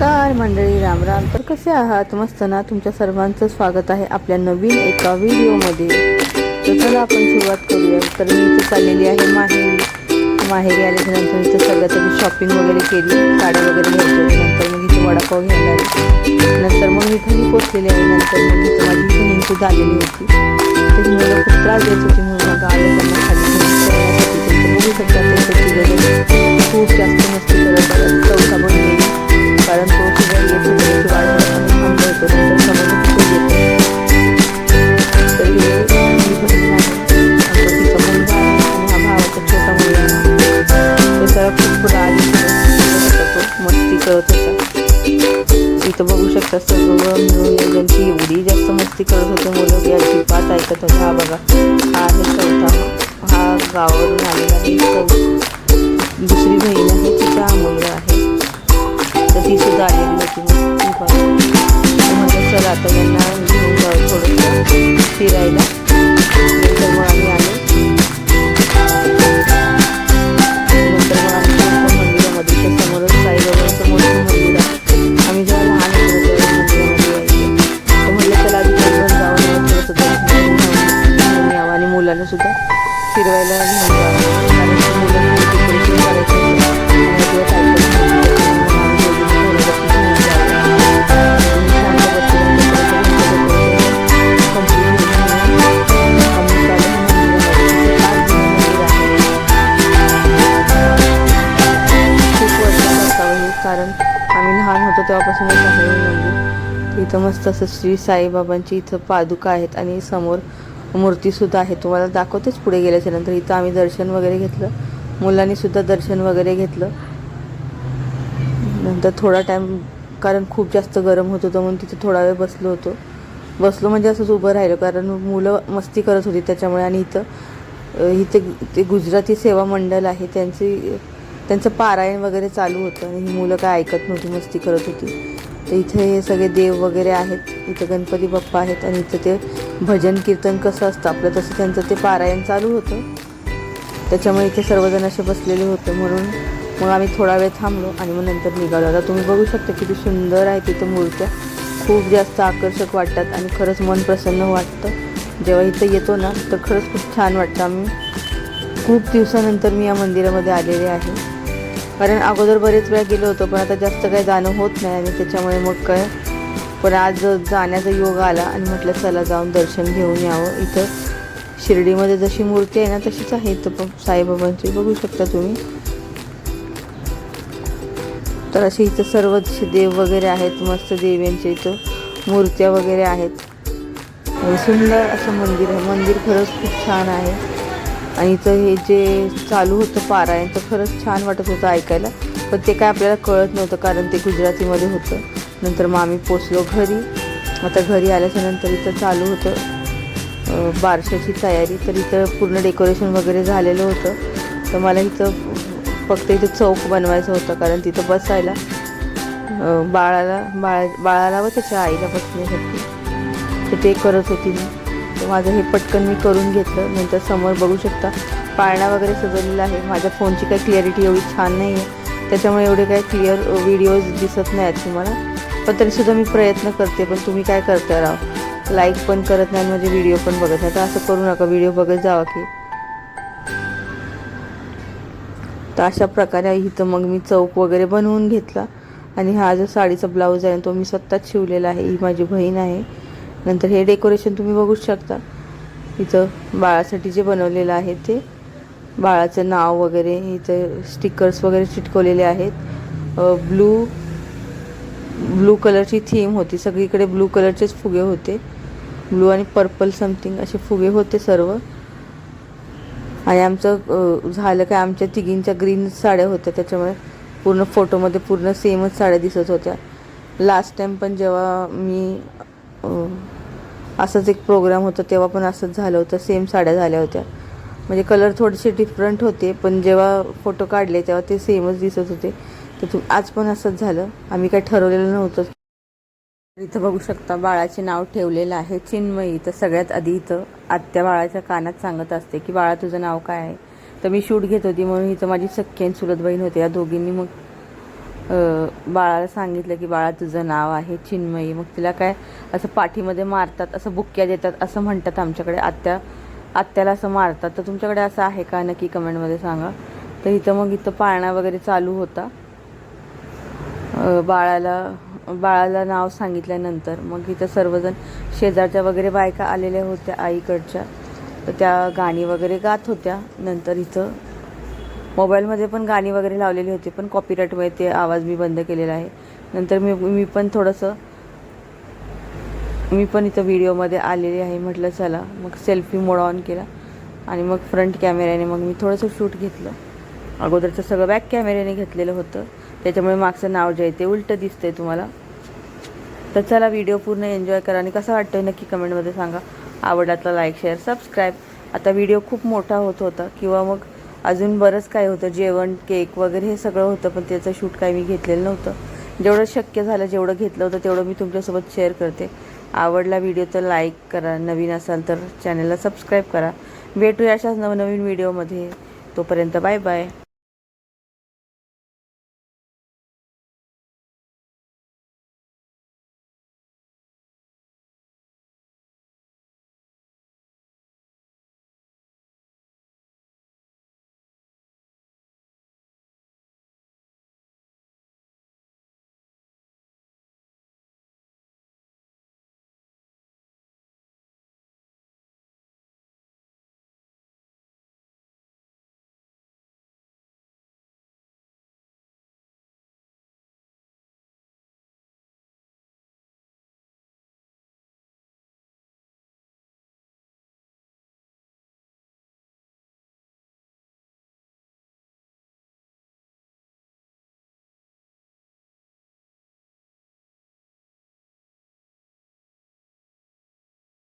नमस्कार मंडळी राम राम. तर कसे आहात? मस्त ना? तुमच्या सर्वांचं स्वागत आहे आपल्या नवीन एका व्हिडिओमध्ये. तर चला आपण सुरुवात करूया. तर मी इथे चाललेली आहे माहेरी. माहेरी आल्याच्यानंतर इथं आधी शॉपिंग वगैरे केली. साड्या वगैरे घ्यायच्या नंतर मग इथे वडापाव घ्यायला आले नंतर मग मी घरी पोचलेली आहे. नंतर मग इथं माझी बहीण सुद्धा आलेली होती. तर मला खूप त्रास देत होती. म्हणून मग आलं. त्यांना खाली घेऊन बघू शकता खूप जास्त मस्ती करत करत होता. इथं बघू शकता सगळं मिळून त्यांची एवढी जास्त मस्ती करत होते मुलं की अजिबात ऐकत होता हा बघा हा आहे चौथा हा गावावरून आलेला आहे दुसरी बहीण आहे तिचा हा मुलगा आहे. तर ती सुद्धा आलेली होती मग. बघा. आता सुद्धा खूप म्हणजे कारण आम्ही लहान होतो तेव्हापासूनच आहे म्हणजे मंदिर इथं मस्त असं श्री साईबाबांची इथं पादुका आहेत आणि समोर मूर्तीसुद्धा आहे. तुम्हाला दाखवतेच पुढे गेल्याच्यानंतर. इथं आम्ही दर्शन वगैरे घेतलं. मुलांनीसुद्धा दर्शन वगैरे घेतलं. नंतर थोडा टाईम कारण खूप जास्त गरम होत होतं म्हणून तिथे थोडा वेळ बसलो होतो. बसलो म्हणजे असंच उभं राहिलं कारण मुलं मस्ती करत होती त्याच्यामुळे. आणि इथं इथे ते गुजराती सेवा मंडळ आहे. त्यांची त्यांचं पारायण वगैरे चालू होतं. आणि ही मुलं काय ऐकत नव्हती मस्ती करत होती. इथे हे सगळे देव वगैरे आहेत. इथं गणपती बाप्पा आहेत आणि इथं ते भजन कीर्तन कसं असतं? आपलं तसं त्यांचं ते पारायण चालू होतं. त्याच्यामुळे इथे सर्वजण असे बसलेले होते म्हणून मग आम्ही थोडा वेळ थांबलो आणि मग नंतर निघालो. आता तुम्ही बघू शकता किती सुंदर आहे तिथं मूर्त्या. खूप जास्त आकर्षक वाटतात आणि खरंच मन प्रसन्न वाटतं. जेव्हा इथं येतो ना तर खरंच खूप छान वाटतं. आम्ही खूप दिवसानंतर मी या मंदिरामध्ये आलेले आहे. कारण अगोदर बरेच वेळा गेलो होतो पण आता जास्त काही जाणं होत नाही आणि त्याच्यामुळे मग काय. पण आज जाण्याचा योग आला आणि म्हटलं चला जाऊन दर्शन घेऊन यावं. इथं शिर्डीमध्ये जशी मूर्ती आहे ना तशीच आहे इथं पण. साईबाबांची बघू शकता तुम्ही. तर असे इथं सर्व देव वगैरे आहेत मस्त देव्यांचे इथं मूर्त्या वगैरे आहेत. सुंदर असं मंदिर आहे. मंदिर खरंच खूप छान आहे. आणि इथं हे जे चालू होतं पारायण तर खरंच छान वाटत होतं ऐकायला. पण ते काय आपल्याला कळत नव्हतं कारण ते गुजरातीमध्ये होतं. नंतर मग आम्ही पोचलो घरी. आता घरी आल्याच्यानंतर इथं चालू होतं बारशाची तयारी. तर इथं पूर्ण डेकोरेशन वगैरे झालेलं होतं. तर मला इथं फक्त इथं चौक बनवायचं होतं कारण तिथं बसायला बाळाला बाळा बाळाला व त्याच्या आईला बसण्यासाठी. तर ते करत होती मी. तर माझं हे पटकन मी करून घेतलं. नंतर समोर बघू शकता पाळणा वगैरे सजवलेला आहे. माझ्या फोनची काही क्लिअरिटी एवढी छान नाही आहे त्याच्यामुळे एवढे काही क्लिअर व्हिडिओज दिसत नाही आहेत तुम्हाला. पण तरीसुद्धा मी प्रयत्न करते पण तुम्ही काय करता राव? लाईक पण करत नाही म्हणजे व्हिडिओ पण बघत नाही. तर असं करू नका व्हिडिओ बघत जावा की. तर अशा प्रकारे इथं मग मी चौक वगैरे बनवून घेतला. आणि हा जो साडीचा ब्लाऊज आहे तो मी स्वतःच शिवलेला आहे. ही माझी बहीण आहे. नंतर हे डेकोरेशन तुम्ही बघू शकता. इथं बाळासाठी जे बनवलेलं आहे ते. बाळाचं नाव वगैरे इथं स्टिकर्स वगैरे चिटकवलेले आहेत. ब्लू ब्लू कलरची थीम होती. सगळीकडे ब्लू कलरचेच फुगे होते. ब्लू आणि पर्पल समथिंग असे फुगे होते सर्व. आणि आमचं झालं काय आमच्या तिघींच्या ग्रीन साड्या होत्या. त्याच्यामुळे पूर्ण फोटोमध्ये पूर्ण सेमच साड्या दिसत होत्या. लास्ट टाईम पण जेव्हा मी असंच एक प्रोग्राम होता तेव्हा पण असंच झालं होतं सेम साड्या झाल्या होत्या. म्हणजे कलर थोडेसे डिफरंट होते पण जेव्हा फोटो काढले तेव्हा ते सेमच दिसत होते. तर तू आज पण असंच झालं. आम्ही काय ठरवलेलं नव्हतं. इथं बघू शकता बाळाचे नाव ठेवलेलं आहे चिन्मयी. तर सगळ्यात आधी इथं आत्या बाळाच्या कानात सांगत असते की बाळा तुझं नाव काय आहे? तर मी शूट घेत होती म्हणून इथं माझी सख्खी आणि चुलत बहीण होते. या दोघींनी मग बाळाला सांगितलं की बाळा तुझं नाव आहे चिन्मयी मग तिला काय असं पाठीमध्ये मारतात असं बुक्क्या देतात असं म्हणतात आमच्याकडे. आत्या आत्याला असं मारतात. तर तुमच्याकडे असं आहे का? नक्की कमेंटमध्ये सांगा. तर इथं मग इथं पाळणा वगैरे चालू होता. बाळाला बाळाला नाव सांगितल्यानंतर मग इथं सर्वजण शेजारच्या वगैरे बायका आलेल्या होत्या आईकडच्या. तर त्या गाणी वगैरे गात होत्या. नंतर इथं मोबाईलमध्ये पण गाणी वगैरे लावलेली होती पण कॉपीराईटमुळे ते आवाज मी बंद केलेला आहे. नंतर मी मी पण थोडंसं मी पण इथं व्हिडिओमध्ये आलेली आहे म्हटलं चला मग सेल्फी मोड ऑन केला. आणि मग फ्रंट कॅमेऱ्याने मग मी थोडंसं शूट घेतलं. अगोदरचं सगळं बॅक कॅमेऱ्याने घेतलेलं होतं. त्याच्यामुळे मागचं नाव जे आहे ते उलटं दिसतंय तुम्हाला. तर चला व्हिडिओ पूर्ण एन्जॉय करा. आणि कसं वाटतं नक्की कमेंटमध्ये सांगा. आवडला तर लाईक शेअर सबस्क्राईब आता व्हिडिओ खूप मोठा होत होता. किंवा मग अजून बरंच काय होतं. जेवण केक वगैरे हे सगळं होतं पण त्याचं शूट काही मी घेतलेलं नव्हतं. जेवढं शक्य झालं जेवढं घेतलं होतं तेवढं मी तुमच्यासोबत शेअर करते. आवडला व्हिडिओ तर लाईक करा. नवीन असाल तर चॅनलला सबस्क्राईब करा. भेटूया अशाच नवनवीन व्हिडिओमध्ये तोपर्यंत बाय बाय